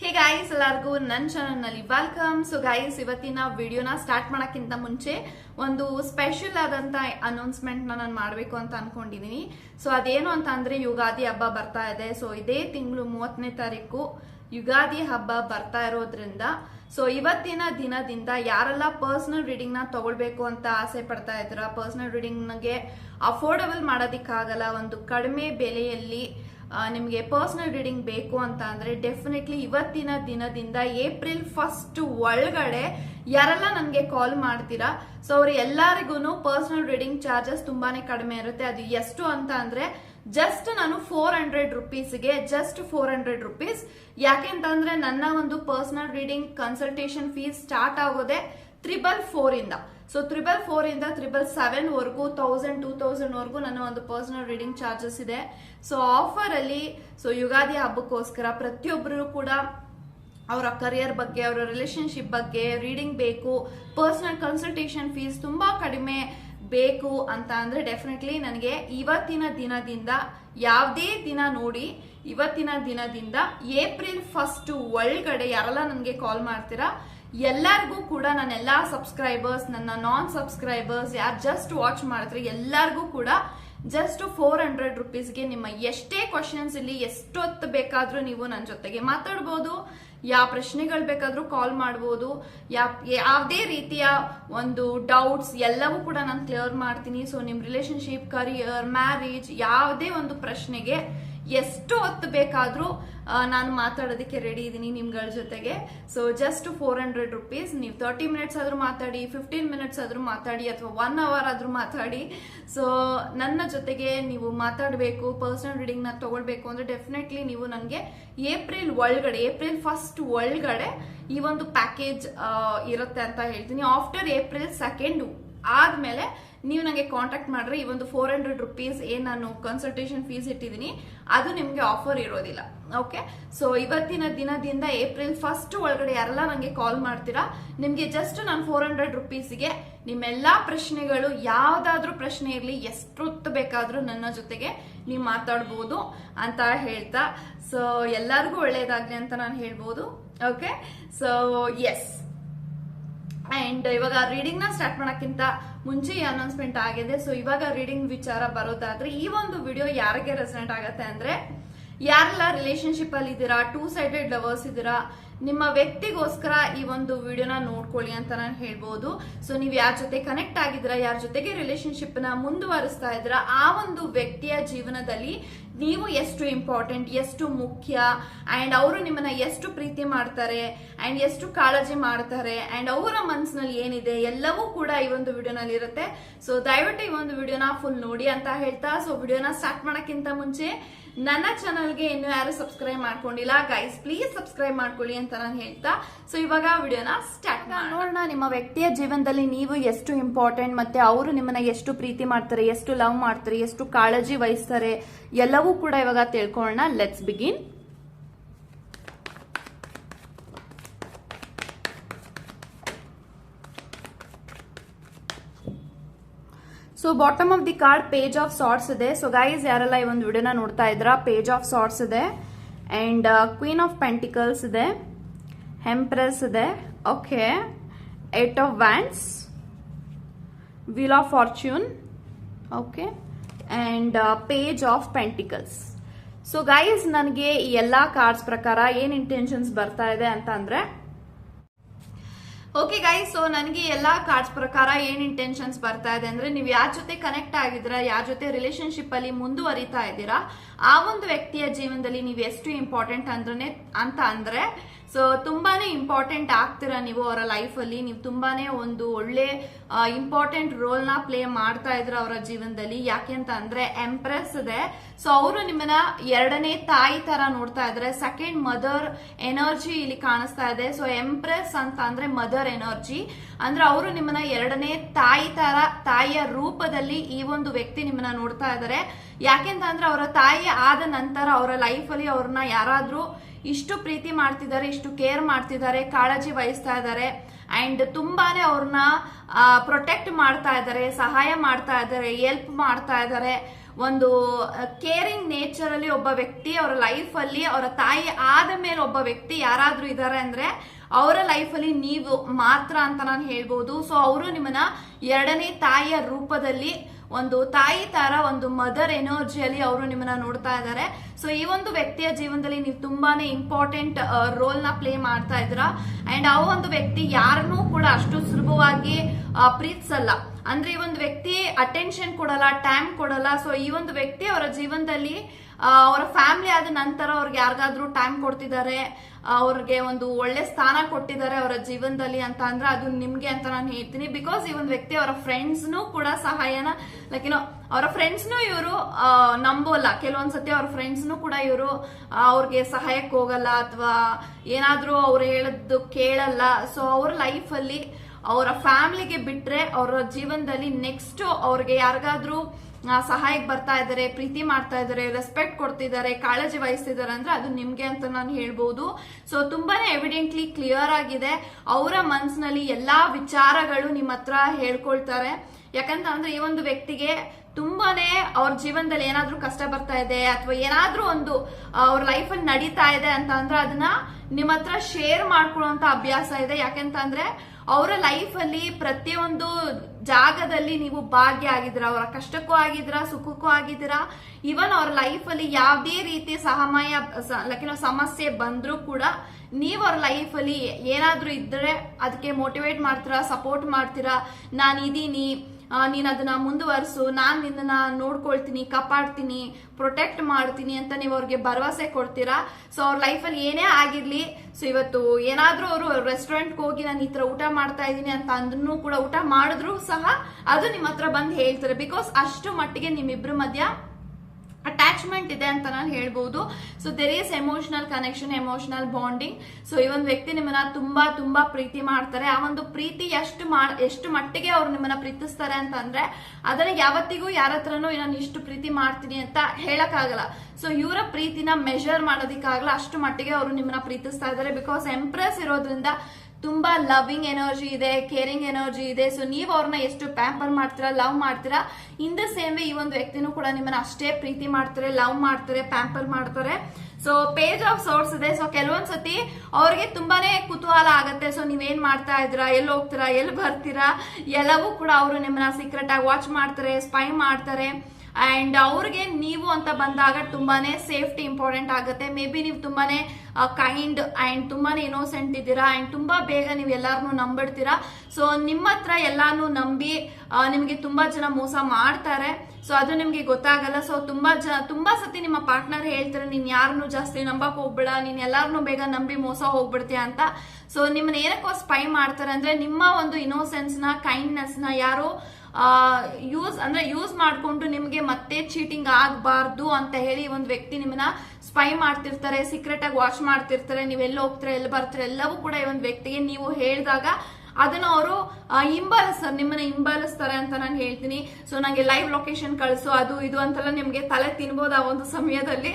Hey guys ಎಲ್ಲರಿಗೂ ನನ್ನ ಚಾನಲ್ನಲ್ಲಿ ವೆಲ್ಕಮ್ ಸೊ ಗಾಯ್ಸ್ ಇವತ್ತಿನ ವಿಡಿಯೋನ ಸ್ಟಾರ್ಟ್ ಮಾಡೋಕ್ಕಿಂತ ಮುಂಚೆ ಒಂದು ಸ್ಪೆಷಲ್ ಆದಂತ ಅನೌನ್ಸ್ಮೆಂಟ್ನ ನಾನು ಮಾಡಬೇಕು ಅಂತ ಅನ್ಕೊಂಡಿದೀನಿ. ಸೊ ಅದೇನು ಅಂತ ಅಂದರೆ ಯುಗಾದಿ ಹಬ್ಬ ಬರ್ತಾ ಇದೆ. ಸೊ ಇದೇ ತಿಂಗಳು ಮೂವತ್ತನೇ ತಾರೀಕು ಯುಗಾದಿ ಹಬ್ಬ ಬರ್ತಾ ಇರೋದ್ರಿಂದ ಸೊ ಇವತ್ತಿನ ದಿನದಿಂದ ಯಾರೆಲ್ಲ ಪರ್ಸನಲ್ ರೀಡಿಂಗ್ನ ತಗೊಳ್ಬೇಕು ಅಂತ ಆಸೆ ಪಡ್ತಾ ಇದ್ರ ಪರ್ಸನಲ್ ರೀಡಿಂಗ್ ನಗೆ ಅಫೋರ್ಡಬಲ್ ಮಾಡೋದಿಕ್ಕಾಗಲ್ಲ. ಒಂದು ಕಡಿಮೆ ಬೆಲೆಯಲ್ಲಿ ನಿಮ್ಗೆ ಪರ್ಸನಲ್ ರೀಡಿಂಗ್ ಬೇಕು ಅಂತ ಅಂದ್ರೆ ಡೆಫಿನೆಟ್ಲಿ ಇವತ್ತಿನ ದಿನದಿಂದ ಏಪ್ರಿಲ್ ಫಸ್ಟ್ ಒಳಗಡೆ ಯಾರೆಲ್ಲ ನನಗೆ ಕಾಲ್ ಮಾಡ್ತೀರಾ? ಸೊ ಅವ್ರು ಎಲ್ಲರಿಗೂ ಪರ್ಸನಲ್ ರೀಡಿಂಗ್ ಚಾರ್ಜಸ್ ತುಂಬಾನೇ ಕಡಿಮೆ ಇರುತ್ತೆ. ಅದು ಎಷ್ಟು ಅಂತ ಅಂದ್ರೆ ಜಸ್ಟ್ ನಾನು ಫೋರ್ ಹಂಡ್ರೆಡ್ ರುಪೀಸ್ಗೆ ಜಸ್ಟ್ ಫೋರ್ ಹಂಡ್ರೆಡ್ ರುಪೀಸ್ ಯಾಕೆ ಅಂತಂದ್ರೆ ನನ್ನ ಒಂದು personal reading consultation fees start ಆಗೋದೆ ತ್ರಿಬಲ್ ಇಂದ. ಸೊ ತ್ರಿಬಲ್ ಫೋರ್ ಇಂದ ತ್ರಿಬಲ್ ಸೆವೆನ್ ವರ್ಗೂ ತೌಸಂಡ್ ಟೂ ತೌಸಂಡ್ ವರ್ಗೂ ನನ್ನ ಒಂದು ಪರ್ಸನಲ್ ರೀಡಿಂಗ್ ಚಾರ್ಜಸ್ ಇದೆ. ಸೊ ಆಫರ್ ಅಲ್ಲಿ ಸೊ ಯುಗಾದಿ ಹಬ್ಬಕ್ಕೋಸ್ಕರ ಪ್ರತಿಯೊಬ್ಬರು ಕೂಡ ಅವರ ಕರಿಯರ್ ಬಗ್ಗೆ, ಅವರ ರಿಲೇಶನ್ಶಿಪ್ ಬಗ್ಗೆ ರೀಡಿಂಗ್ ಬೇಕು. ಪರ್ಸನಲ್ ಕನ್ಸಲ್ಟೇಷನ್ ಫೀಸ್ ತುಂಬಾ ಕಡಿಮೆ ಬೇಕು ಅಂತ ಅಂದ್ರೆ ಡೆಫಿನೆಟ್ಲಿ ನನಗೆ ಇವತ್ತಿನ ದಿನದಿಂದ, ಯಾವುದೇ ದಿನ ನೋಡಿ, ಇವತ್ತಿನ ದಿನದಿಂದ ಏಪ್ರಿಲ್ ಫಸ್ಟ್ ಒಳಗಡೆ ಯಾರೆಲ್ಲ ನನಗೆ ಕಾಲ್ ಮಾಡ್ತೀರಾ ಎಲ್ಲರಿಗೂ ಕೂಡ ನನ್ನ ಎಲ್ಲಾ ಸಬ್ಸ್ಕ್ರೈಬರ್ಸ್ ನನ್ನ ನಾನ್ ಸಬ್ಸ್ಕ್ರೈಬರ್ಸ್ ಯಾರು ಜಸ್ಟ್ ವಾಚ್ ಮಾಡಿದ್ರೆ ಎಲ್ಲರಿಗೂ ಕೂಡ ಜಸ್ಟ್ ಫೋರ್ ಹಂಡ್ರೆಡ್ ರುಪೀಸ್ಗೆ ನಿಮ್ಮ ಎಷ್ಟೇ ಕ್ವಶನ್ಸ್ ಇಲ್ಲಿ ಎಷ್ಟೊತ್ತು ಬೇಕಾದರೂ ನೀವು ನನ್ನ ಜೊತೆಗೆ ಮಾತಾಡ್ಬೋದು. ಯಾವ ಪ್ರಶ್ನೆಗಳು ಬೇಕಾದರೂ ಕಾಲ್ ಮಾಡ್ಬೋದು. ಯಾ- ಯಾವುದೇ ರೀತಿಯ ಒಂದು ಡೌಟ್ಸ್ ಎಲ್ಲವೂ ಕೂಡ ನಾನು ಕ್ಲಿಯರ್ ಮಾಡ್ತೀನಿ. ಸೊ ನಿಮ್ಮ ರಿಲೇಶನ್ಶಿಪ್ ಕರಿಯರ್ ಮ್ಯಾರೇಜ್ ಯಾವುದೇ ಒಂದು ಪ್ರಶ್ನೆಗೆ ಎಷ್ಟು ಹೊತ್ತು ಬೇಕಾದ್ರೂ ನಾನು ಮಾತಾಡೋದಕ್ಕೆ ರೆಡಿ ಇದ್ದೀನಿ ನಿಮ್ಗಳ ಜೊತೆಗೆ. So just four hundred rupees ನೀವು ತರ್ಟಿ ಮಿನಿಟ್ಸ್ ಆದರೂ ಮಾತಾಡಿ ಫಿಫ್ಟೀನ್ ಮಿನಿಟ್ಸ್ ಆದರೂ ಮಾತಾಡಿ, ಅಥವಾ ಒನ್ ಅವರ್ ಆದರೂ ಮಾತಾಡಿ. ಸೊ ನನ್ನ ಜೊತೆಗೆ ನೀವು ಮಾತಾಡಬೇಕು ಪರ್ಸನಲ್ ರೀಡಿಂಗ್ ತೊಗೊಳ್ಬೇಕು ಅಂದ್ರೆ ಡೆಫಿನೆಟ್ಲಿ ನೀವು ನನಗೆ ಏಪ್ರಿಲ್ ಒಳಗಡೆ ಏಪ್ರಿಲ್ ಫಸ್ಟ್ ಒಳಗಡೆ ಈ ಒಂದು ಪ್ಯಾಕೇಜ್ ಇರುತ್ತೆ ಅಂತ ಹೇಳ್ತೀನಿ. ಆಫ್ಟರ್ ಏಪ್ರಿಲ್ ಸೆಕೆಂಡು ಆದ್ಮೇಲೆ ನೀವು ನನಗೆ ಕಾಂಟ್ಯಾಕ್ಟ್ ಮಾಡ್ರೆ, ಈ ಒಂದು ಫೋರ್ ಹಂಡ್ರೆಡ್ ರುಪೀಸ್ ಏನ್ ನಾನು ಕನ್ಸಲ್ಟೇಷನ್ ಫೀಸ್ ಇಟ್ಟಿದ್ದೀನಿ, ಅದು ನಿಮಗೆ ಆಫರ್ ಇರೋದಿಲ್ಲ. ಓಕೆ ಸೊ ಇವತ್ತಿನ ದಿನದಿಂದ ಏಪ್ರಿಲ್ ಫಸ್ಟ್ ಒಳಗಡೆ ಯಾರೆಲ್ಲ ನನಗೆ ಕಾಲ್ ಮಾಡ್ತೀರಾ, ನಿಮಗೆ ಜಸ್ಟ್ ನಾನು ಫೋರ್ ಹಂಡ್ರೆಡ್ ರುಪೀಸ್ಗೆ ನಿಮ್ಮೆಲ್ಲಾ ಪ್ರಶ್ನೆಗಳು ಯಾವ್ದಾದ್ರೂ ಪ್ರಶ್ನೆ ಇರಲಿ, ಎಷ್ಟೊತ್ತು ಬೇಕಾದ್ರೂ ನನ್ನ ಜೊತೆಗೆ ನೀವು ಮಾತಾಡ್ಬೋದು ಅಂತ ಹೇಳ್ತಾ ಸೊ ಎಲ್ಲರಿಗೂ ಒಳ್ಳೇದಾಗ್ಲಿ ಅಂತ ನಾನು ಹೇಳ್ಬೋದು. ಓಕೆ ಸೊ ಎಸ್ ಅಂಡ್ ಇವಾಗ ರೀಡಿಂಗ್ನ ಸ್ಟಾರ್ಟ್ ಮಾಡೋಕ್ಕಿಂತ ಮುಂಚೆ ಅನೌನ್ಸ್ಮೆಂಟ್ ಆಗಿದೆ. ಸೊ ಇವಾಗ ರೀಡಿಂಗ್ ವಿಚಾರ ಬರೋದಾದ್ರೆ, ಈ ಒಂದು ವಿಡಿಯೋ ಯಾರಿಗೆ ರೆಸನೆಂಟ್ ಆಗತ್ತೆ ಅಂದ್ರೆ, ಯಾರೆಲ್ಲ ರಿಲೇಶನ್ಶಿಪ್ ಅಲ್ಲಿ ಇದ್ದೀರಾ ಟೂ ಸೈಡೆಡ್ ಲವರ್ಸ್ ಇದ್ದೀರಾ, ನಿಮ್ಮ ವ್ಯಕ್ತಿಗೋಸ್ಕರ ಈ ಒಂದು ವಿಡಿಯೋನ ನೋಡ್ಕೊಳ್ಳಿ ಅಂತ ನಾನು ಹೇಳ್ಬೋದು. ಸೊ ನೀವು ಯಾರ ಜೊತೆ ಕನೆಕ್ಟ್ ಆಗಿದ್ದೀರಾ, ಯಾರ ಜೊತೆಗೆ ರಿಲೇಶನ್ಶಿಪ್ನ ಮುಂದುವರಿಸ್ತಾ ಇದ್ದೀರಾ, ಆ ಒಂದು ವ್ಯಕ್ತಿಯ ಜೀವನದಲ್ಲಿ ನೀವು ಎಷ್ಟು ಇಂಪಾರ್ಟೆಂಟ್ ಎಷ್ಟು ಮುಖ್ಯ ಆ್ಯಂಡ್ ಅವರು ನಿಮ್ಮನ್ನ ಎಷ್ಟು ಪ್ರೀತಿ ಮಾಡ್ತಾರೆ ಆ್ಯಂಡ್ ಎಷ್ಟು ಕಾಳಜಿ ಮಾಡ್ತಾರೆ ಆ್ಯಂಡ್ ಅವರ ಮನಸ್ಸಿನಲ್ಲಿ ಏನಿದೆ, ಎಲ್ಲವೂ ಕೂಡ ಈ ಒಂದು ವಿಡಿಯೋನಲ್ಲಿ ಇರುತ್ತೆ. ಸೊ ದಯವಿಟ್ಟು ಈ ಒಂದು ವಿಡಿಯೋನ ಫುಲ್ ನೋಡಿ ಅಂತ ಹೇಳ್ತಾ ಸೊ ವಿಡಿಯೋನ ಸ್ಟಾರ್ಟ್ ಮಾಡೋಕ್ಕಿಂತ ಮುಂಚೆ ನನ್ನ ಚಾನಲ್ಗೆ ಇನ್ನು ಯಾರು ಸಬ್ಸ್ಕ್ರೈಬ್ ಮಾಡ್ಕೊಂಡಿಲ್ಲ ಗೈಸ್ ಪ್ಲೀಸ್ ಸಬ್ಸ್ಕ್ರೈಬ್ ಮಾಡ್ಕೊಳ್ಳಿ ಅಂತ ನಾನು ಹೇಳ್ತಾ ಸೊ ಇವಾಗ ವಿಡಿಯೋನ ಸ್ಟಾರ್ಟ್ ನೋಡೋಣ ನಿಮ್ಮ ವ್ಯಕ್ತಿಯ ಜೀವನದಲ್ಲಿ ನೀವು ಎಷ್ಟು ಇಂಪಾರ್ಟೆಂಟ್ ಮತ್ತೆ ಅವರು ನಿಮ್ಮನ್ನ ಎಷ್ಟು ಪ್ರೀತಿ ಮಾಡ್ತಾರೆ ಎಷ್ಟು ಲವ್ ಮಾಡ್ತಾರೆ ಎಷ್ಟು ಕಾಳಜಿ ವಹಿಸ್ತಾರೆ ಎಲ್ಲವೂ ಕೂಡ ಇವಾಗ ತಿಳ್ಕೊಳ್ಳೋಣ. Let's begin so bottom of the card page of swords ಇದೆ. ಸೊ ಗೈಸ್ ಯಾರೆಲ್ಲ ಈ ಒಂದು ವಿಡಿಯೋನ ನೋಡ್ತಾ ಇದ್ರ ಪೇಜ್ ಆಫ್ ಸಾರ್ಟ್ಸ್ ಇದೆ. ಅಂಡ್ ಕ್ವೀನ್ ಆಫ್ ಪೆಂಟಿಕಲ್ಸ್ ಇದೆ. ಹೆಂಪ್ರೆಸ್ ಇದೆ. Okay eight of wands wheel of fortune okay and page of pentacles so guys ನನಗೆ ಈ ಎಲ್ಲ ಕಾರ್ಡ್ಸ್ ಪ್ರಕಾರ ಏನ್ ಇಂಟೆನ್ಷನ್ಸ್ ಬರ್ತಾ ಇದೆ ಅಂತ ಅಂದ್ರೆ ಓಕೆ ಗಾಯ್ ಸೊ ನನಗೆ ಎಲ್ಲ ಕಾರ್ಡ್ಸ್ ಪ್ರಕಾರ ಏನು ಇಂಟೆನ್ಷನ್ಸ್ ಬರ್ತಾ ಇದೆ ಅಂದ್ರೆ ನೀವು ಯಾರ ಜೊತೆ ಕನೆಕ್ಟ್ ಆಗಿದ್ದೀರಾ, ಯಾರ ಜೊತೆ ರಿಲೇಶನ್ಶಿಪ್ ಅಲ್ಲಿ ಮುಂದುವರಿತಾ ಇದ್ದೀರಾ, ಆ ಒಂದು ವ್ಯಕ್ತಿಯ ಜೀವನದಲ್ಲಿ ನೀವು ಎಷ್ಟು ಇಂಪಾರ್ಟೆಂಟ್ ಅಂದ್ರೆ ಅಂತ ಅಂದ್ರೆ ಸೊ ತುಂಬಾನೇ ಇಂಪಾರ್ಟೆಂಟ್ ಆಗ್ತೀರಾ ನೀವು ಅವರ ಲೈಫ್ ಅಲ್ಲಿ? ನೀವು ತುಂಬಾನೇ ಒಂದು ಒಳ್ಳೆ ಇಂಪಾರ್ಟೆಂಟ್ ರೋಲ್ನ ಪ್ಲೇ ಮಾಡ್ತಾ ಇದ್ರ ಅವರ ಜೀವನದಲ್ಲಿ. ಯಾಕೆ ಅಂತ ಅಂದ್ರೆ ಎಂಪ್ರೆಸ್ ಇದೆ. ಸೊ ಅವರು ನಿಮ್ಮನ್ನ ಎರಡನೇ ತಾಯಿ ತರ ನೋಡ್ತಾ ಇದ್ರೆ ಸೆಕೆಂಡ್ ಮದರ್ ಎನರ್ಜಿ ಇಲ್ಲಿ ಕಾಣಿಸ್ತಾ ಇದೆ. ಸೊ ಎಂಪ್ರೆಸ್ ಅಂತ ಅಂದ್ರೆ ಮದರ್ ಎನರ್ಜಿ ಅಂದ್ರೆ ಅವರು ನಿಮ್ಮನ್ನ ಎರಡನೇ ತಾಯಿ ತರ, ತಾಯಿಯ ರೂಪದಲ್ಲಿ ಈ ಒಂದು ವ್ಯಕ್ತಿ ನಿಮ್ಮನ್ನ ನೋಡ್ತಾ ಇದ್ದಾರೆ ಯಾಕೆಂತ ಅಂದ್ರೆ, ಅವರ ತಾಯಿ ಆದ ನಂತರ ಅವರ ಲೈಫ್ ಅಲ್ಲಿ ಅವ್ರನ್ನ ಯಾರಾದ್ರೂ ಇಷ್ಟು ಪ್ರೀತಿ ಮಾಡ್ತಿದ್ದಾರೆ, ಇಷ್ಟು ಕೇರ್ ಮಾಡ್ತಿದ್ದಾರೆ, ಕಾಳಜಿ ವಹಿಸ್ತಾ ಇದ್ದಾರೆ. ಅಂಡ್ ತುಂಬಾನೇ ಅವ್ರನ್ನ ಪ್ರೊಟೆಕ್ಟ್ ಮಾಡ್ತಾ ಇದ್ದಾರೆ, ಸಹಾಯ ಮಾಡ್ತಾ ಇದ್ದಾರೆ ಹೆಲ್ಪ್ ಮಾಡ್ತಾ ಇದ್ದಾರೆ. ಒಂದು ಕೇರಿಂಗ್ ನೇಚರ್ ಅಲ್ಲಿ ಒಬ್ಬ ವ್ಯಕ್ತಿ ಅವರ ಲೈಫ್ ಅಲ್ಲಿ ಅವರ ತಾಯಿ ಆದ ಮೇಲೆ ಒಬ್ಬ ವ್ಯಕ್ತಿ ಯಾರಾದ್ರೂ ಇದ್ದಾರೆ ಅಂದ್ರೆ ಅವರ ಲೈಫ್ ಅಲ್ಲಿ ನೀವು ಮಾತ್ರ ಅಂತ ನಾನು ಹೇಳ್ಬೋದು. ಸೊ ಅವರು ನಿಮ್ಮನ್ನ ಎರಡನೇ ತಾಯಿಯ ರೂಪದಲ್ಲಿ ಒಂದು ತಾಯಿ ತರ, ಒಂದು ಮದರ್ ಎನರ್ಜಿಯಲ್ಲಿ ಅವರು ನಿಮ್ಮನ್ನ ನೋಡ್ತಾ ಇದ್ದಾರೆ ಸೊ ಈ ಒಂದು ವ್ಯಕ್ತಿಯ ಜೀವನದಲ್ಲಿ ನೀವು ತುಂಬಾನೇ ಇಂಪಾರ್ಟೆಂಟ್ ರೋಲ್ನ ಪ್ಲೇ ಮಾಡ್ತಾ ಇದ್ದೀರಾ. ಅಂಡ್ ಆ ಒಂದು ವ್ಯಕ್ತಿ ಯಾರನ್ನೂ ಕೂಡ ಅಷ್ಟು ಸುಲಭವಾಗಿ ಪ್ರೀತಿಸಲ್ಲ. ಅಂದ್ರೆ ಈ ಒಂದು ವ್ಯಕ್ತಿ ಅಟೆನ್ಷನ್ ಕೊಡಲ್ಲ ಟೈಮ್ ಕೊಡಲ್ಲ. ಸೊ ಈ ಒಂದು ವ್ಯಕ್ತಿ ಅವರ ಜೀವನದಲ್ಲಿ ಅವರ ಫ್ಯಾಮಿಲಿ ಆದ ನಂತರ ಅವ್ರಿಗೆ ಯಾರಿಗಾದ್ರೂ ಟೈಮ್ ಕೊಡ್ತಿದ್ದಾರೆ ಅವ್ರಿಗೆ ಒಂದು ಒಳ್ಳೆ ಸ್ಥಾನ ಕೊಟ್ಟಿದ್ದಾರೆ ಅವರ ಜೀವನದಲ್ಲಿ ಅಂತ ಅಂದ್ರೆ ಅದು ನಿಮ್ಗೆ ಅಂತ ನಾನು ಹೇಳ್ತೀನಿ. ಬಿಕಾಸ್ ಈ ಒಂದು ವ್ಯಕ್ತಿ ಅವರ ಫ್ರೆಂಡ್ಸ್ನು ಕೂಡ ಸಹಾಯನ ಲೈಕ್ ಏನೋ ಅವರ ಫ್ರೆಂಡ್ಸ್ನು ಇವರು ನಂಬೋಲ್ಲ ಕೆಲವೊಂದ್ಸತಿ ಅವ್ರ ಫ್ರೆಂಡ್ಸ್ನು ಕೂಡ ಇವರು ಅವ್ರಿಗೆ ಸಹಾಯಕ್ಕೆ ಹೋಗಲ್ಲ ಅಥವಾ ಏನಾದರೂ ಅವ್ರು ಹೇಳದ್ದು ಕೇಳಲ್ಲ. ಸೊ ಅವ್ರ ಲೈಫಲ್ಲಿ ಅವರ ಫ್ಯಾಮಿಲಿಗೆ ಬಿಟ್ರೆ ಅವರ ಜೀವನದಲ್ಲಿ ನೆಕ್ಸ್ಟ್ ಅವ್ರಿಗೆ ಯಾರಿಗಾದ್ರೂ ಸಹಾಯಕ್ಕೆ ಬರ್ತಾ ಇದ್ದಾರೆ, ಪ್ರೀತಿ ಮಾಡ್ತಾ ಇದ್ದಾರೆ ರೆಸ್ಪೆಕ್ಟ್ ಕೊಡ್ತಿದ್ದಾರೆ, ಕಾಳಜಿ ವಹಿಸ್ತಿದ್ದಾರೆ ಅಂದ್ರೆ ಅದು ನಿಮ್ಗೆ ಅಂತ ನಾನು ಹೇಳ್ಬೋದು. ಸೊ ತುಂಬಾನೇ ಎವಿಡೆಂಟ್ಲಿ ಕ್ಲಿಯರ್ ಆಗಿದೆ. ಅವರ ಮನಸ್ಸಿನಲ್ಲಿ ಎಲ್ಲಾ ವಿಚಾರಗಳು ನಿಮ್ಮ ಹತ್ರ ಹೇಳ್ಕೊಳ್ತಾರೆ. ಯಾಕಂತ ಅಂದ್ರೆ ಈ ಒಂದು ವ್ಯಕ್ತಿಗೆ ತುಂಬಾನೇ ಅವ್ರ ಜೀವನದಲ್ಲಿ ಏನಾದ್ರೂ ಕಷ್ಟ ಬರ್ತಾ ಇದೆ ಅಥವಾ ಏನಾದ್ರೂ ಒಂದು ಅವ್ರ ಲೈಫಲ್ಲಿ ನಡೀತಾ ಇದೆ ಅಂತ ಅಂದ್ರೆ ಅದನ್ನ ನಿಮ್ಮ ಹತ್ರ ಶೇರ್ ಮಾಡ್ಕೊಳ್ಳುವಂತ ಅಭ್ಯಾಸ ಇದೆ. ಯಾಕೆಂತಂದ್ರೆ ಅವರ ಲೈಫ್ ಅಲ್ಲಿ ಪ್ರತಿಯೊಂದು ಜಾಗದಲ್ಲಿ ನೀವು ಭಾಗ್ಯ ಆಗಿದ್ರ ಅವರ ಕಷ್ಟಕ್ಕೂ ಆಗಿದ್ದೀರಾ ಸುಖಕ್ಕೂ ಆಗಿದ್ದೀರಾ. ಇವನ್ ಅವ್ರ ಲೈಫ್ ಅಲ್ಲಿ ಯಾವುದೇ ರೀತಿ ಸಹಮಯ ಸಮಸ್ಯೆ ಬಂದ್ರೂ ಕೂಡ ನೀವು ಅವ್ರ ಲೈಫ್ ಅಲ್ಲಿ ಏನಾದ್ರೂ ಇದ್ರೆ ಅದಕ್ಕೆ ಮೋಟಿವೇಟ್ ಮಾಡ್ತೀರಾ ಸಪೋರ್ಟ್ ಮಾಡ್ತೀರಾ. ನಾನು ಇದೀನಿ ಆ, ನೀನ್ ಅದನ್ನ ಮುಂದುವರಿಸು, ನಾನು ನಿನ್ನ ನೋಡ್ಕೊಳ್ತೀನಿ, ಕಾಪಾಡ್ತೀನಿ ಪ್ರೊಟೆಕ್ಟ್ ಮಾಡ್ತೀನಿ ಅಂತ ನೀವು ಅವ್ರಿಗೆ ಭರವಸೆ ಕೊಡ್ತೀರಾ? ಸೊ ಅವ್ರ ಲೈಫಲ್ಲಿ ಏನೇ ಆಗಿರಲಿ ಸೊ ಇವತ್ತು ಏನಾದರೂ ಅವರು ರೆಸ್ಟೋರೆಂಟ್ಗೆ ಹೋಗಿ ನಾನು ಈ ತರ ಊಟ ಮಾಡ್ತಾ ಇದ್ದೀನಿ ಅಂತ ಅಂದ್ರೂ ಕೂಡ ಊಟ ಮಾಡಿದ್ರು ಸಹ ಅದು ನಿಮ್ಮ ಹತ್ರ ಬಂದು ಹೇಳ್ತಾರೆ. ಬಿಕಾಸ್ ಅಷ್ಟು ಮಟ್ಟಿಗೆ ನಿಮ್ಮಿಬ್ರ ಮಧ್ಯ ಅಟ್ಯಾಚ್ಮೆಂಟ್ ಇದೆ ಅಂತ ನಾನು ಹೇಳ್ಬೋದು. So there is emotional connection emotional bonding so ಈ ಒಂದು ವ್ಯಕ್ತಿ ನಿಮ್ಮನ್ನ ತುಂಬಾ ತುಂಬಾ ಪ್ರೀತಿ ಮಾಡ್ತಾರೆ. ಆ ಒಂದು ಪ್ರೀತಿ ಎಷ್ಟು ಎಷ್ಟು ಮಟ್ಟಿಗೆ ಅವ್ರು ನಿಮ್ಮನ್ನ ಪ್ರೀತಿಸ್ತಾರೆ ಅಂತ ಅಂದ್ರೆ ಅದನ್ನ ಯಾವತ್ತಿಗೂ ಯಾರ ಹತ್ರನೂ ನಾನು ಇಷ್ಟು ಪ್ರೀತಿ ಮಾಡ್ತೀನಿ ಅಂತ ಹೇಳಕ್ಕಾಗಲ್ಲ. ಸೊ ಇವರ ಪ್ರೀತಿನ ಮೆಷರ್ ಮಾಡೋದಿಕ್ಕಾಗಲ್ಲ ಅಷ್ಟು ಮಟ್ಟಿಗೆ ಅವರು ನಿಮ್ಮನ್ನ ಪ್ರೀತಿಸ್ತಾ ಇದ್ದಾರೆ. ಬಿಕಾಸ್ ಎಂಪ್ರೆಸ್ ಇರೋದ್ರಿಂದ ತುಂಬಾ ಲವಿಂಗ್ ಎನರ್ಜಿ ಇದೆ ಕೇರಿಂಗ್ ಎನರ್ಜಿ ಇದೆ. ಸೊ ನೀವು ಅವ್ರನ್ನ ಎಷ್ಟು ಪ್ಯಾಂಪರ್ ಮಾಡ್ತೀರಾ ಲವ್ ಮಾಡ್ತೀರಾ ಇನ್ ದ ಸೇಮ್ ವೇ ಈ ಒಂದು ವ್ಯಕ್ತಿನೂ ಕೂಡ ನಿಮ್ಮನ್ನ ಅಷ್ಟೇ ಪ್ರೀತಿ ಮಾಡ್ತಾರೆ ಲವ್ ಮಾಡ್ತಾರೆ ಪ್ಯಾಂಪರ್ ಮಾಡ್ತಾರೆ. ಸೊ ಪೇಜ್ ಆಫ್ ಸೋರ್ಸ್ ಇದೆ. ಸೊ ಕೆಲವೊಂದ್ಸತಿ ಅವ್ರಿಗೆ ತುಂಬಾನೇ ಕುತೂಹಲ ಆಗತ್ತೆ. ಸೊ ನೀವೇನ್ ಮಾಡ್ತಾ ಇದ್ದೀರಾ, ಎಲ್ಲಿ ಹೋಗ್ತೀರಾ, ಎಲ್ಲಿ ಬರ್ತೀರಾ, ಎಲ್ಲವೂ ಕೂಡ ಅವರು ನಿಮ್ಮನ್ನ ಸೀಕ್ರೆಟ್ ಆಗಿ ವಾಚ್ ಮಾಡ್ತಾರೆ ಸ್ಪೈ ಮಾಡ್ತಾರೆ. ಅಂಡ್ ಅವ್ರಿಗೆ ನೀವು ಅಂತ ಬಂದಾಗ ತುಂಬಾನೇ ಸೇಫ್ಟಿ ಇಂಪಾರ್ಟೆಂಟ್ ಆಗುತ್ತೆ. ಮೇ ಬಿ ನೀವು ತುಂಬಾನೇ ಕೈಂಡ್ ಅಂಡ್ ತುಂಬಾನೇ ಇನೋಸೆಂಟ್ ಇದ್ದೀರಾ ಅಂಡ್ ತುಂಬಾ ಬೇಗ ನೀವು ಎಲ್ಲಾರನ್ನೂ ನಂಬಿಡ್ತೀರಾ. ಸೊ ನಿಮ್ಮ ಹತ್ರ ಎಲ್ಲಾನು ನಂಬಿ ಆ, ನಿಮಗೆ ತುಂಬಾ ಜನ ಮೋಸ ಮಾಡ್ತಾರೆ. ಸೊ ಅದು ನಿಮಗೆ ಗೊತ್ತಾಗಲ್ಲ. ಸೊ ತುಂಬಾ ಜನ ತುಂಬಾ ಸತಿ ನಿಮ್ಮ ಪಾರ್ಟ್ನರ್ ಹೇಳ್ತಾರೆ ನೀನ್ ಯಾರನ್ನು ಜಾಸ್ತಿ ನಂಬಕ್ ಹೋಗ್ಬೇಡ. ನೀನ್ ಎಲ್ಲಾರನ್ನೂ ಬೇಗ ನಂಬಿ ಮೋಸ ಹೋಗ್ಬಿಡ್ತೀಯ ಅಂತ. ಸೊ ನಿಮ್ಮನ್ನ ಏನಕ್ಕೋ ಸ್ಪೈ ಮಾಡ್ತಾರೆ ಅಂದ್ರೆ ನಿಮ್ಮ ಒಂದು ಇನೋಸೆನ್ಸ್ನ ಕೈಂಡ್ನೆಸ್ನ ಯಾರೋ ಯೂಸ್ ಅಂದ್ರೆ ಯೂಸ್ ಮಾಡಿಕೊಂಡು ನಿಮಗೆ ಮತ್ತೆ ಚೀಟಿಂಗ್ ಆಗಬಾರ್ದು ಅಂತ ಹೇಳಿ ಒಂದು ವ್ಯಕ್ತಿ ನಿಮ್ಮನ್ನ ಸ್ಪೈ ಮಾಡ್ತಿರ್ತಾರೆ ಸೀಕ್ರೆಟ್ ಆಗಿ ವಾಚ್ ಮಾಡ್ತಿರ್ತಾರೆ, ನೀವು ಎಲ್ಲಿ ಹೋಗ್ತೀರಾ, ಎಲ್ಲಿ ಬರ್ತೀರಾ, ಎಲ್ಲವೂ ಕೂಡ ಈ ಒಂದು ವ್ಯಕ್ತಿಗೆ ನೀವು ಹೇಳಿದಾಗ ಅದನ್ನ ಅವರು ಹಿಂಬಾಲಿಸ್ತಾರೆ, ನಿಮ್ಮನ್ನ ಹಿಂಬಾಲಿಸ್ತಾರೆ ಅಂತ ನಾನು ಹೇಳ್ತೀನಿ. ಸೊ ನಂಗೆ ಲೈವ್ ಲೊಕೇಶನ್ ಕಳಿಸು, ಅದು ಇದು ಅಂತೆಲ್ಲ ನಿಮ್ಗೆ ತಲೆ ತಿನ್ಬೋದು ಆ ಒಂದು ಸಮಯದಲ್ಲಿ.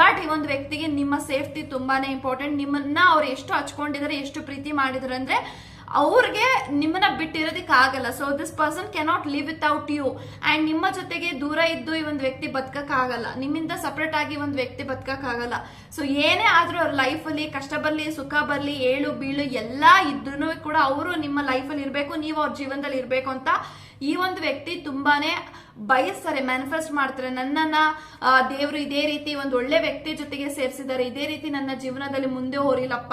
ಬಟ್ ಈ ಒಂದು ವ್ಯಕ್ತಿಗೆ ನಿಮ್ಮ ಸೇಫ್ಟಿ ತುಂಬಾನೇ ಇಂಪಾರ್ಟೆಂಟ್ ನಿಮ್ಮನ್ನ ಅವ್ರು ಎಷ್ಟು ಹಚ್ಕೊಂಡಿದ್ದಾರೆ, ಎಷ್ಟು ಪ್ರೀತಿ ಮಾಡಿದಾರೆ ಅಂದ್ರೆ ಅವ್ರಿಗೆ ನಿಮ್ಮನ್ನ ಬಿಟ್ಟಿರೋದಕ್ಕೆ ಆಗಲ್ಲ so this person cannot live without you and ನಿಮ್ಮ ಜೊತೆಗೆ ದೂರ ಇದ್ದು ಈ ಒಂದು ವ್ಯಕ್ತಿ ಬದುಕಕ್ ಆಗಲ್ಲ ನಿಮ್ಮಿಂದ ಸಪ್ರೇಟ್ ಆಗಿ ಒಂದು ವ್ಯಕ್ತಿ ಬದುಕಕ್ ಆಗಲ್ಲ ಸೊ ಏನೇ ಆದ್ರೂ ಅವ್ರ ಲೈಫ್ ಅಲ್ಲಿ ಕಷ್ಟ ಬರಲಿ, ಸುಖ ಬರಲಿ, ಏಳು ಬೀಳು ಎಲ್ಲಾ ಇದ್ರೂ ಕೂಡ ಅವರು ನಿಮ್ಮ ಲೈಫ್ ಅಲ್ಲಿ ಇರ್ಬೇಕು. ನೀವು ಅವ್ರ ಜೀವನದಲ್ಲಿ ಇರಬೇಕು ಅಂತ ಈ ಒಂದು ವ್ಯಕ್ತಿ ತುಂಬಾನೇ ಬಯಸ್ತಾರೆ ಮ್ಯಾನಿಫೆಸ್ಟ್ ಮಾಡ್ತಾರೆ. ನನ್ನನ್ನ ದೇವರು ಇದೇ ರೀತಿ ಒಂದು ಒಳ್ಳೆ ವ್ಯಕ್ತಿ ಜೊತೆಗೆ ಸೇರಿಸಿದ್ದಾರೆ. ಇದೇ ರೀತಿ ನನ್ನ ಜೀವನದಲ್ಲಿ ಮುಂದೆ ಹೋರಿಲ್ಲಪ್ಪ.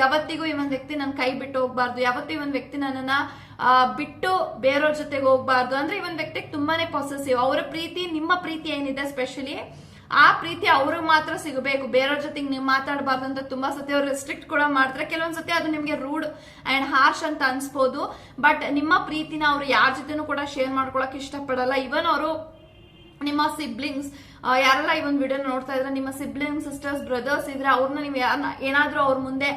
ಯಾವತ್ತಿಗೂ ಈ ಒಂದು ವ್ಯಕ್ತಿ ನನ್ನ ಕೈ ಬಿಟ್ಟು ಹೋಗ್ಬಾರ್ದು. ಯಾವತ್ತೂ ಈ ಒಂದು ವ್ಯಕ್ತಿ ನನ್ನನ್ನ ಬಿಟ್ಟು ಬೇರೆಯವ್ರ ಜೊತೆಗೆ ಹೋಗ್ಬಾರ್ದು. ಅಂದ್ರೆ ಈ ಒಂದು ವ್ಯಕ್ತಿಗೆ ತುಂಬಾನೇ ಪಾಸೆಸಿವ್ ಅವರ ಪ್ರೀತಿ, ನಿಮ್ಮ ಪ್ರೀತಿ ಏನಿದೆ ಸ್ಪೆಷಲಿ ಆ ಪ್ರೀತಿ ಅವ್ರಿಗೆ ಮಾತ್ರ ಸಿಗಬೇಕು. ಬೇರೆಯವ್ರ ಜೊತೆಗೆ ನೀವು ಮಾತಾಡಬಾರ್ದು ಅಂತ ತುಂಬಾ ಸತಿ ಅವ್ರು ರೆಸ್ಟ್ರಿಕ್ಟ್ ಕೂಡ ಮಾಡ್ತಾರೆ. ಕೆಲವೊಂದ್ ಸತಿ ಅದು ನಿಮ್ಗೆ ರೂಡ್ ಅಂಡ್ ಹಾರ್ಶ್ ಅಂತ ಅನ್ಸ್ಬೋದು. ಬಟ್ ನಿಮ್ಮ ಪ್ರೀತಿನ ಅವ್ರು ಯಾರ ಜೊತೆನೂ ಕೂಡ ಶೇರ್ ಮಾಡ್ಕೊಳಕ್ ಇಷ್ಟಪಡಲ್ಲ. ಇವನ್ ಅವರು ನಿಮ್ಮ ಸಿಬ್ಲಿಂಗ್ಸ್ ಯಾರೆಲ್ಲ ಈ ಒಂದು ವಿಡಿಯೋ ನೋಡ್ತಾ ಇದ್ರೆ, ನಿಮ್ಮ ಸಿಬ್ಲಿಂಗ್ ಸಿಸ್ಟರ್ಸ್ ಬ್ರದರ್ಸ್ ಇದ್ರೆ ಅವ್ರನ್ನ ನೀವು ಏನಾದ್ರೂ ಅವ್ರ ಮುಂದೆ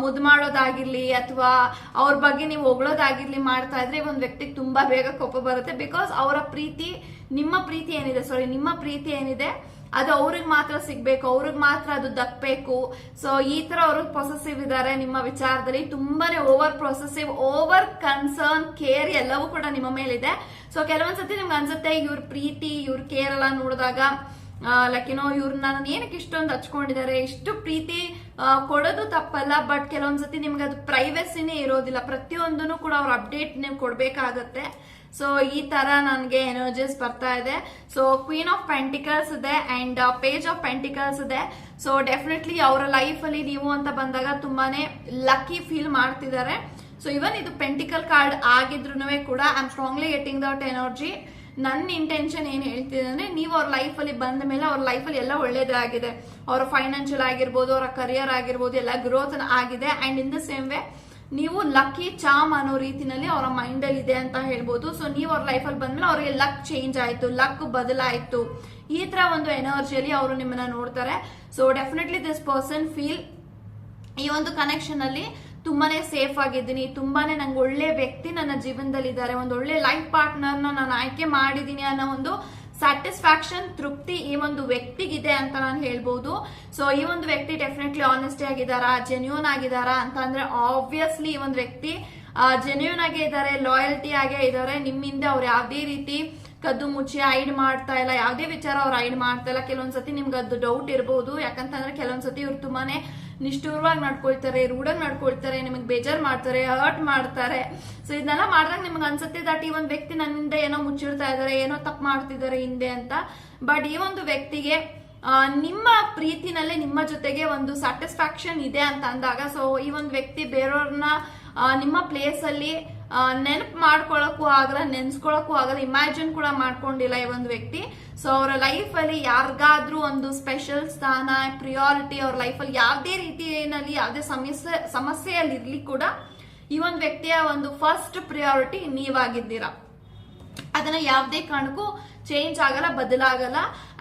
ಮುದು ಮುದ್ದು ಮಾಡೋದಾಗಿರ್ಲಿ ಅಥವಾ ಅವ್ರ ಬಗ್ಗೆ ನೀವು ಹೊಗಳೋದಾಗಿರ್ಲಿ ಮಾಡ್ತಾ ಇದ್ರೆ ಈ ಒಂದು ವ್ಯಕ್ತಿಗೆ ತುಂಬಾ ಬೇಗ ಕೋಪ ಬರುತ್ತೆ. ಬಿಕಾಸ್ ಅವರ ಪ್ರೀತಿ, ನಿಮ್ಮ ಪ್ರೀತಿ ಏನಿದೆ? ಸಾರಿ ನಿಮ್ಮ ಪ್ರೀತಿ ಏನಿದೆ? ಅದು ಅವ್ರಿಗೆ ಮಾತ್ರ ಸಿಗ್ಬೇಕು, ಅವ್ರಿಗೆ ಮಾತ್ರ ಅದು ದಕ್ಕಬೇಕು ಸೊ ಈ ತರ ಅವರು ಪ್ರೊಸೆಸಿವ್ ಇದ್ದಾರೆ ನಿಮ್ಮ ವಿಚಾರದಲ್ಲಿ. ತುಂಬಾನೇ over possessive over concern care ಎಲ್ಲವೂ ಕೂಡ ನಿಮ್ಮ ಮೇಲಿದೆ. ಸೊ ಕೆಲವೊಂದ್ಸತಿ ನಿಮ್ಗೆ ಅನ್ಸುತ್ತೆ, ಇವ್ರ ಪ್ರೀತಿ, ಇವ್ರ ಕೇರ್ ಎಲ್ಲ ನೋಡಿದಾಗ ಲೈಕ್ ಏನೋ ಇವ್ರನ್ನ ನಾನು ಏನಕ್ಕೆ ಇಷ್ಟೊಂದು ಹಚ್ಕೊಂಡಿದ್ದಾರೆ? ಇಷ್ಟು ಪ್ರೀತಿ ಕೊಡೋದು ತಪ್ಪಲ್ಲ ಬಟ್ ಕೆಲವೊಂದ್ಸತಿ ನಿಮ್ಗೆ ಅದು ಪ್ರೈವಸಿನೇ ಇರೋದಿಲ್ಲ. ಪ್ರತಿಯೊಂದನ್ನು ಕೂಡ ಅವ್ರ ಅಪ್ಡೇಟ್ ನೀವು ಕೊಡ್ಬೇಕಾಗತ್ತೆ. ಸೊ ಈ ತರ ನನಗೆ ಎನರ್ಜೀಸ್ ಬರ್ತಾ ಇದೆ. ಸೊ ಕ್ವೀನ್ ಆಫ್ ಪೆಂಟಿಕಲ್ಸ್ ಇದೆ ಅಂಡ್ ಪೇಜ್ ಆಫ್ ಪೆಂಟಿಕಲ್ಸ್ ಇದೆ. ಸೊ ಡೆಫಿನೆಟ್ಲಿ ಅವರ ಲೈಫ್ ಅಲ್ಲಿ ನೀವು ಅಂತ ಬಂದಾಗ ತುಂಬಾನೇ ಲಕ್ಕಿ ಫೀಲ್ ಮಾಡ್ತಿದ್ದಾರೆ. ಸೊ ಇವನ್ ಇದು ಪೆಂಟಿಕಲ್ ಕಾರ್ಡ್ ಆಗಿದ್ರು ಕೂಡ I am strongly getting that energy ನನ್ನ ಇಂಟೆನ್ಷನ್ ಏನ್ ಹೇಳ್ತಿದೆ ಅಂದ್ರೆ, ನೀವು ಅವ್ರ ಲೈಫ್ ಅಲ್ಲಿ ಬಂದ ಮೇಲೆ ಅವ್ರ ಅಲ್ಲಿ ಎಲ್ಲ ಒಳ್ಳೇದೇ ಆಗಿದೆ. ಅವರ ಫೈನಾನ್ಷಿಯಲ್ ಆಗಿರ್ಬೋದು, ಅವರ ಕರಿಯರ್ ಆಗಿರ್ಬೋದು, ಎಲ್ಲ ಗ್ರೋತ್ ಆಗಿದೆ. And in the same way ನೀವು ಲಕ್ಕಿ ಚಾಮ್ ಅನ್ನೋ ರೀತಿನಲ್ಲಿ ಅವರ ಮೈಂಡ್ ಅಲ್ಲಿ ಇದೆ ಅಂತ ಹೇಳ್ಬೋದು. ಸೊ ನೀವು ಅವ್ರ ಲೈಫ್ ಅಲ್ಲಿ ಬಂದ್ಮೇಲೆ ಅವ್ರಿಗೆ ಲಕ್ ಚೇಂಜ್ ಆಯ್ತು ಲಕ್ ಬದಲಾಯ್ತು. ಈ ತರ ಒಂದು ಎನರ್ಜಿಯಲ್ಲಿ ಅವರು ನಿಮ್ಮನ್ನ ನೋಡ್ತಾರೆ. So definitely this person feel ಈ ಒಂದು ಕನೆಕ್ಷನ್ ಅಲ್ಲಿ ತುಂಬಾನೇ ಸೇಫ್ ಆಗಿದ್ದೀನಿ. ತುಂಬಾನೇ ನಂಗೆ ಒಳ್ಳೆ ವ್ಯಕ್ತಿ ನನ್ನ ಜೀವನದಲ್ಲಿ ಇದ್ದಾರೆ ಒಂದು ಒಳ್ಳೆ ಲೈಫ್ ಪಾರ್ಟ್ನರ್ನ ನಾನು ಆಯ್ಕೆ ಮಾಡಿದ್ದೀನಿ ಅನ್ನೋ ಒಂದು ಸ್ಯಾಟಿಸ್ಫ್ಯಾಕ್ಷನ್ ತೃಪ್ತಿ ಈ ಒಂದು ವ್ಯಕ್ತಿಗಿದೆ ಅಂತ ನಾನು ಹೇಳ್ಬೋದು. ಸೊ ಈ ಒಂದು ವ್ಯಕ್ತಿ ಡೆಫಿನೆಟ್ಲಿ ಆನೆಸ್ಟಿ ಆಗಿದಾರಾ ಜೆನ್ಯೂನ್ ಆಗಿದಾರಾ ಅಂತ ಅಂದ್ರೆ ಆಬ್ವಿಯಸ್ಲಿ ಈ ಒಂದು ವ್ಯಕ್ತಿ ಜೆನ್ಯೂನ್ ಆಗೇ ಇದ್ದಾರೆ ಲಾಯಲ್ಟಿ ಆಗೇ ಇದ್ದಾರೆ. ನಿಮ್ಮಿಂದ ಅವ್ರು ಯಾವುದೇ ರೀತಿ ಕದ್ದು ಮುಚ್ಚಿ ಐಡ್ ಮಾಡ್ತಾ ಇಲ್ಲ, ಯಾವುದೇ ವಿಚಾರ ಅವ್ರು ಐಡ್ ಮಾಡ್ತಾ ಇಲ್ಲ. ಕೆಲವೊಂದ್ಸತಿ ನಿಮ್ಗೆ ಅದು ಡೌಟ್ ಇರಬಹುದು ಯಾಕಂತಂದ್ರೆ ಕೆಲವೊಂದ್ಸತಿ ಇವ್ರು ತುಂಬಾನೇ ನಿಷ್ಠೂರವಾಗಿ ನಡ್ಕೊಳ್ತಾರೆ, ರೂಢಾಗಿ ನಡ್ಕೊಳ್ತಾರೆ, ನಿಮಗೆ ಬೇಜಾರ್ ಮಾಡ್ತಾರೆ ಹರ್ಟ್ ಮಾಡ್ತಾರೆ. ಸೊ ಇದನ್ನೆಲ್ಲ ಮಾಡಿದಾಗ ನಿಮ್ಗೆ ಅನ್ಸುತ್ತೆ ದಟ್ ಈ ಒಂದು ವ್ಯಕ್ತಿ ನನ್ನಿಂದ ಏನೋ ಮುಚ್ಚಿಡ್ತಾ ಇದ್ದಾರೆ ಏನೋ ತಪ್ಪು ಮಾಡ್ತಿದ್ದಾರೆ ಹಿಂದೆ ಅಂತ. ಬಟ್ ಈ ಒಂದು ವ್ಯಕ್ತಿಗೆ ನಿಮ್ಮ ಪ್ರೀತಿನಲ್ಲೇ ನಿಮ್ಮ ಜೊತೆಗೆ ಒಂದು ಸ್ಯಾಟಿಸ್ಫ್ಯಾಕ್ಷನ್ ಇದೆ ಅಂತ ಅಂದಾಗ ಸೊ ಈ ಒಂದು ವ್ಯಕ್ತಿ ಬೇರೆಯವ್ರನ್ನ ನಿಮ್ಮ ಪ್ಲೇಸ್ ಅಲ್ಲಿ ನೆನಪು ಮಾಡ್ಕೊಳಕ್ಕೂ ಆಗಲ್ಲ, ನೆನ್ಸ್ಕೊಳಕ್ಕೂ ಆಗಲ್ಲ ಇಮ್ಯಾಜಿನ್ ಕೂಡ ಮಾಡ್ಕೊಂಡಿಲ್ಲ ಈ ಒಂದು ವ್ಯಕ್ತಿ. ಸೊ ಅವರ ಲೈಫ್ ಅಲ್ಲಿ ಯಾರಿಗಾದ್ರೂ ಒಂದು ಸ್ಪೆಷಲ್ ಸ್ಥಾನ ಪ್ರಿಯಾರಿಟಿ ಅವ್ರ ಲೈಫ್ ಅಲ್ಲಿ ಯಾವುದೇ ರೀತಿಯಲ್ಲಿ, ಯಾವುದೇ ಸಮಸ್ಯೆ ಸಮಸ್ಯೆಯಲ್ಲಿ ಇರ್ಲಿ ಕೂಡ ಈ ಒಂದು ವ್ಯಕ್ತಿಯ ಒಂದು ಫಸ್ಟ್ ಪ್ರಿಯಾರಿಟಿ ನೀವಾಗಿದ್ದೀರಾ. ಅದನ್ನ ಯಾವುದೇ ಕಾರಣಕ್ಕೂ ಚೇಂಜ್ ಆಗಲ್ಲ, ಬದಲಾಗಲ್ಲ.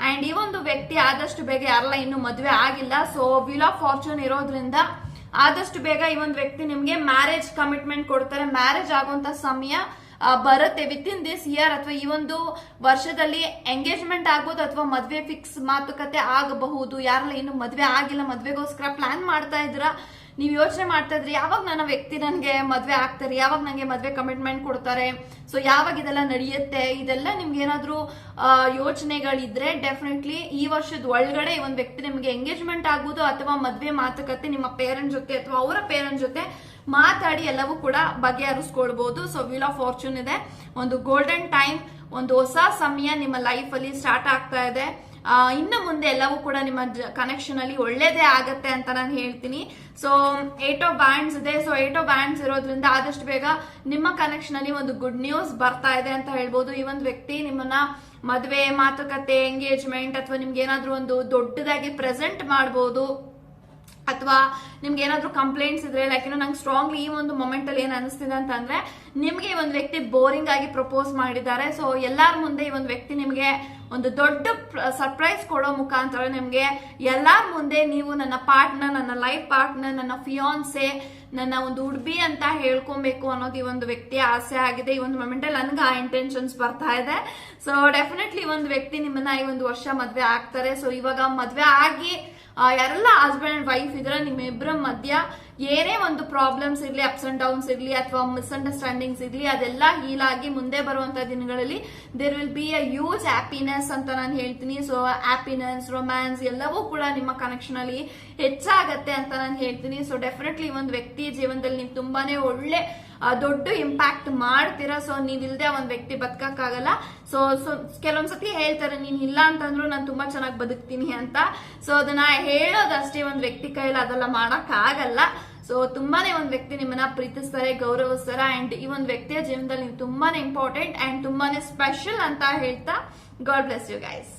ಅಂಡ್ ಈ ಒಂದು ವ್ಯಕ್ತಿ ಆದಷ್ಟು ಬೇಗ ಯಾರಲ್ಲ ಇನ್ನು ಮದುವೆ ಆಗಿಲ್ಲ ಸೊ ವಿಲ್ ಆಫ್ ಫಾರ್ಚೂನ್ ಇರೋದ್ರಿಂದ ಆದಷ್ಟು ಬೇಗ ಈ ಒಂದು ವ್ಯಕ್ತಿ ನಿಮ್ಗೆ ಮ್ಯಾರೇಜ್ ಕಮಿಟ್ಮೆಂಟ್ ಕೊಡ್ತಾರೆ. ಮ್ಯಾರೇಜ್ ಆಗುವಂತ ಸಮಯ ಬರುತ್ತೆ. ವಿತ್ ಇನ್ ದಿಸ್ ಇಯರ್ ಅಥವಾ ಈ ಒಂದು ವರ್ಷದಲ್ಲಿ ಎಂಗೇಜ್ಮೆಂಟ್ ಆಗ್ಬೋದು ಅಥವಾ ಮದ್ವೆ ಫಿಕ್ಸ್ ಮಾತುಕತೆ ಆಗಬಹುದು. ಯಾರೆಲ್ಲ ಇನ್ನು ಮದ್ವೆ ಆಗಿಲ್ಲ, ಮದ್ವೆಗೋಸ್ಕರ ಪ್ಲಾನ್ ಮಾಡ್ತಾ ಇದ್ರ ನೀವು ಯೋಚನೆ ಮಾಡ್ತಾ ಇದ್ರಿ, ಯಾವಾಗ ನನ್ನ ವ್ಯಕ್ತಿ ನನಗೆ ಮದುವೆ ಆಗ್ತಾರೆ, ಯಾವಾಗ ನನಗೆ ಮದುವೆ ಕಮಿಟ್ಮೆಂಟ್ ಕೊಡ್ತಾರೆ ಸೊ ಯಾವಾಗ ಇದೆಲ್ಲ ನಡೆಯುತ್ತೆ, ಇದೆಲ್ಲ ನಿಮ್ಗೆ ಏನಾದ್ರೂ ಯೋಚನೆಗಳಿದ್ರೆ ಡೆಫಿನೆಟ್ಲಿ ಈ ವರ್ಷದ ಒಳಗಡೆ ಈ ಒಂದು ವ್ಯಕ್ತಿ ನಿಮಗೆ ಎಂಗೇಜ್ಮೆಂಟ್ ಆಗುವುದು ಅಥವಾ ಮದುವೆ ಮಾತುಕತೆ ನಿಮ್ಮ ಪೇರೆಂಟ್ ಜೊತೆ ಅಥವಾ ಅವರ ಪೇರೆಂಟ್ ಜೊತೆ ಮಾತಾಡಿ ಎಲ್ಲವೂ ಕೂಡ ಬಗೆಹರಿಸ್ಕೊಳ್ಬಹುದು ಸೊ ವೀಲ್ ಆಫ್ ಫಾರ್ಚೂನ್ ಇದೆ. ಒಂದು ಗೋಲ್ಡನ್ ಟೈಮ್ ಒಂದು ಹೊಸ ಸಮಯ ನಿಮ್ಮ ಲೈಫ್ ಅಲ್ಲಿ ಸ್ಟಾರ್ಟ್ ಆಗ್ತಾ ಇದೆ. ಇನ್ನು ಮುಂದೆ ಎಲ್ಲವೂ ಕೂಡ ನಿಮ್ಮ ಕನೆಕ್ಷನ್ ಅಲ್ಲಿ ಒಳ್ಳೇದೇ ಆಗತ್ತೆ ಅಂತ ನಾನು ಹೇಳ್ತೀನಿ. ಸೊ ಏಟ್ ಆಫ್ ಬ್ಯಾಂಡ್ಸ್ ಇದೆ. ಸೊ ಏಟ್ ಆಫ್ ಬ್ಯಾಂಡ್ಸ್ ಇರೋದ್ರಿಂದ ಆದಷ್ಟು ಬೇಗ ನಿಮ್ಮ ಕನೆಕ್ಷನ್ ಅಲ್ಲಿ ಒಂದು ಗುಡ್ ನ್ಯೂಸ್ ಬರ್ತಾ ಇದೆ ಅಂತ ಹೇಳ್ಬೋದು. ಈ ಒಂದು ವ್ಯಕ್ತಿ ನಿಮ್ಮನ್ನ ಮದುವೆ, ಮಾತುಕತೆ ಎಂಗೇಜ್ಮೆಂಟ್ ಅಥವಾ ನಿಮ್ಗೆ ಏನಾದ್ರೂ ಒಂದು ದೊಡ್ಡದಾಗಿ ಪ್ರೆಸೆಂಟ್ ಮಾಡಬಹುದು ಅಥವಾ ನಿಮ್ಗೆ ಏನಾದ್ರು ಕಂಪ್ಲೇಂಟ್ಸ್ ಇದ್ರೆ ಲೈಕ್ ಏನೋ ನಂಗೆ ಸ್ಟ್ರಾಂಗ್ಲಿ ಈ ಒಂದು ಮೊಮೆಂಟ್ ಅಲ್ಲಿ ಏನ್ ಅನಿಸ್ತಿದೆ ಅಂತಂದ್ರೆ, ನಿಮ್ಗೆ ಈ ಒಂದು ವ್ಯಕ್ತಿ ಬೋರಿಂಗ್ ಆಗಿ ಪ್ರಪೋಸ್ ಮಾಡಿದ್ದಾರೆ. ಸೊ ಎಲ್ಲಾರ ಮುಂದೆ ಈ ಒಂದು ವ್ಯಕ್ತಿ ನಿಮ್ಗೆ ಒಂದು ದೊಡ್ಡ ಸರ್ಪ್ರೈಸ್ ಕೊಡೋ ಮುಖಾಂತರ ನಿಮ್ಗೆ ಎಲ್ಲಾರ ಮುಂದೆ ನೀವು ನನ್ನ ಪಾರ್ಟ್ನರ್ ನನ್ನ ಲೈಫ್ ಪಾರ್ಟ್ನರ್ ನನ್ನ ಫಿಯಾನ್ಸೆ ನನ್ನ ಒಂದು ಉಡ್ಬಿ ಅಂತ ಹೇಳ್ಕೊಬೇಕು ಅನ್ನೋದು ಈ ಒಂದು ವ್ಯಕ್ತಿಯ ಆಸೆ ಆಗಿದೆ. ಈ ಒಂದು ಮೊಮೆಂಟ್ ಅಲ್ಲಿ ನನ್ಗೆ ಆ ಇಂಟೆನ್ಷನ್ಸ್ ಬರ್ತಾ ಇದೆ. ಸೊ ಡೆಫಿನೆಟ್ಲಿ ಒಂದು ವ್ಯಕ್ತಿ ನಿಮ್ಮನ್ನ ಈ ಒಂದು ವರ್ಷ ಮದ್ವೆ ಆಗ್ತಾರೆ. ಸೊ ಇವಾಗ ಮದ್ವೆ ಆಗಿ ಯಾರೆಲ್ಲ ಹಸ್ಬೆಂಡ್ ಅಂಡ್ ವೈಫ್ ಇದ್ರೆ ನಿಮ್ಮಿಬ್ಬರ ಮಧ್ಯ ಏನೇ ಒಂದು ಪ್ರಾಬ್ಲಮ್ಸ್ ಇರಲಿ ಅಪ್ಸ್ ಅಂಡ್ ಡೌನ್ಸ್ ಇರಲಿ ಅಥವಾ ಮಿಸ್ಅಂಡರ್ಸ್ಟ್ಯಾಂಡಿಂಗ್ಸ್ ಇರಲಿ, ಅದೆಲ್ಲ ಹೀಲ್ ಆಗಿ ಮುಂದೆ ಬರುವಂತ ದಿನಗಳಲ್ಲಿ there will be a huge happiness ಅಂತ ನಾನು ಹೇಳ್ತೀನಿ. ಸೊ ಹ್ಯಾಪಿನೆಸ್ ರೊಮ್ಯಾನ್ಸ್ ಎಲ್ಲವೂ ಕೂಡ ನಿಮ್ಮ ಕನೆಕ್ಷನ್ ಅಲ್ಲಿ ಹೆಚ್ಚಾಗತ್ತೆ ಅಂತ ನಾನು ಹೇಳ್ತೀನಿ. ಸೊ ಡೆಫಿನೆಟ್ಲಿ ಒಂದು ವ್ಯಕ್ತಿ ಜೀವನದಲ್ಲಿ ನೀವು ತುಂಬಾನೇ ಒಳ್ಳೆ ದೊಡ್ಡ ಇಂಪ್ಯಾಕ್ಟ್ ಮಾಡ್ತೀರಾ. ಸೊ ನೀವಿಲ್ದೆ ಒಂದ್ ವ್ಯಕ್ತಿ ಬದುಕಕ್ಕಾಗಲ್ಲ. ಸೊ ಸೊ ಕೆಲವೊಂದ್ಸತಿ ಹೇಳ್ತಾರೆ, ನೀನ್ ಇಲ್ಲ ಅಂತಂದ್ರು ನಾನು ತುಂಬಾ ಚೆನ್ನಾಗಿ ಬದುಕ್ತೀನಿ ಅಂತ. ಸೊ ಅದನ್ನ ಹೇಳೋದಷ್ಟೇ ಒಂದ್ ವ್ಯಕ್ತಿ ಕೈಯಲ್ಲಿ, ಅದೆಲ್ಲ ಮಾಡಕ್ ಆಗಲ್ಲ ಸೊ ತುಂಬಾನೇ ಒಂದ್ ವ್ಯಕ್ತಿ ನಿಮ್ಮನ್ನ ಪ್ರೀತಿಸ್ತಾರೆ, ಗೌರವಿಸ್ತಾರೆ ಅಂಡ್ ಈ ಒಂದು ವ್ಯಕ್ತಿಯ ಜೀವನದಲ್ಲಿ ನೀವು ತುಂಬಾನೇ ಇಂಪಾರ್ಟೆಂಟ್ ಅಂಡ್ ತುಂಬಾನೇ ಸ್ಪೆಷಲ್ ಅಂತ ಹೇಳ್ತಾ ಗಾಡ್ ಬ್ಲೆಸ್ ಯು ಗೈಸ್